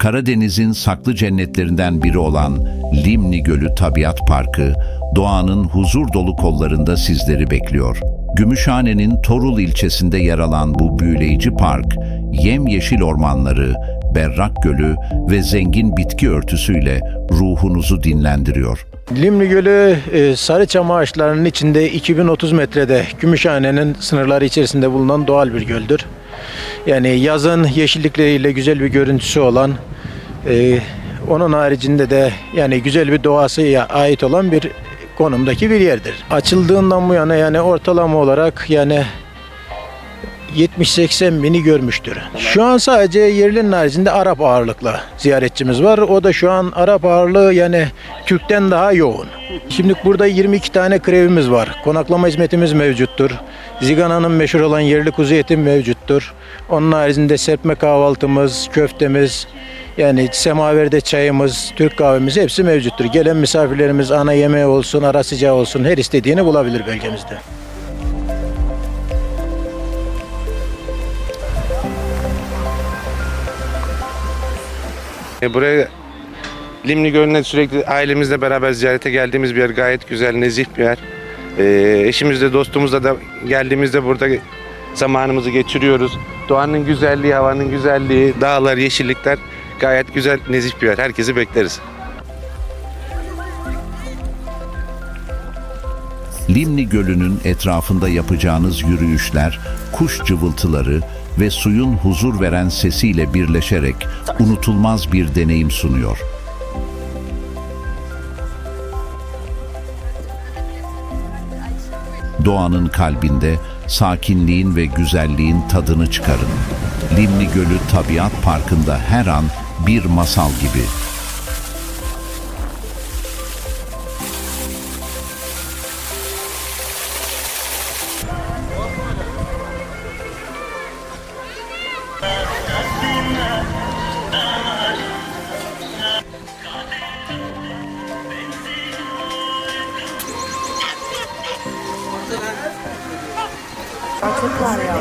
Karadeniz'in saklı cennetlerinden biri olan Limni Gölü Tabiat Parkı, doğanın huzur dolu kollarında sizleri bekliyor. Gümüşhane'nin Torul ilçesinde yer alan bu büyüleyici park, yemyeşil ormanları, berrak gölü ve zengin bitki örtüsüyle ruhunuzu dinlendiriyor. Limni Gölü e, Sarıçam ağaçlarının içinde 2030 metrede Gümüşhane'nin sınırları içerisinde bulunan doğal bir göldür. Yani yazın yeşillikleriyle güzel bir görüntüsü olan, e, onun haricinde de yani güzel bir doğasıya ait olan bir konumdaki bir yerdir. Açıldığından bu yana yani ortalama olarak yani 70-80 bini görmüştür. Şu an sadece yerlinin haricinde Arap ağırlıklı ziyaretçimiz var. O da şu an Arap ağırlığı yani Türk'ten daha yoğun. Şimdi burada 22 tane krevimiz var. Konaklama hizmetimiz mevcuttur. Zigana'nın meşhur olan yerli kuzu eti mevcuttur. Onun haricinde serpme kahvaltımız, köftemiz, yani semaverde çayımız, Türk kahvemiz hepsi mevcuttur. Gelen misafirlerimiz ana yemeği olsun, ara sıcağı olsun her istediğini bulabilir bölgemizde. E, Buraya Limni Gölü'ne sürekli ailemizle beraber ziyarete geldiğimiz bir yer. Gayet güzel, nezih bir yer. E, eşimizle, dostumuzla da geldiğimizde burada zamanımızı geçiriyoruz. Doğanın güzelliği, havanın güzelliği, dağlar, yeşillikler gayet güzel, nezih bir yer. Herkesi bekleriz. Limni Gölü'nün etrafında yapacağınız yürüyüşler, kuş cıvıltıları ve suyun huzur veren sesiyle birleşerek unutulmaz bir deneyim sunuyor. Doğanın kalbinde sakinliğin ve güzelliğin tadını çıkarın. Limni Gölü Tabiat Parkı'nda her an bir masal gibi. Aa, çok var ya.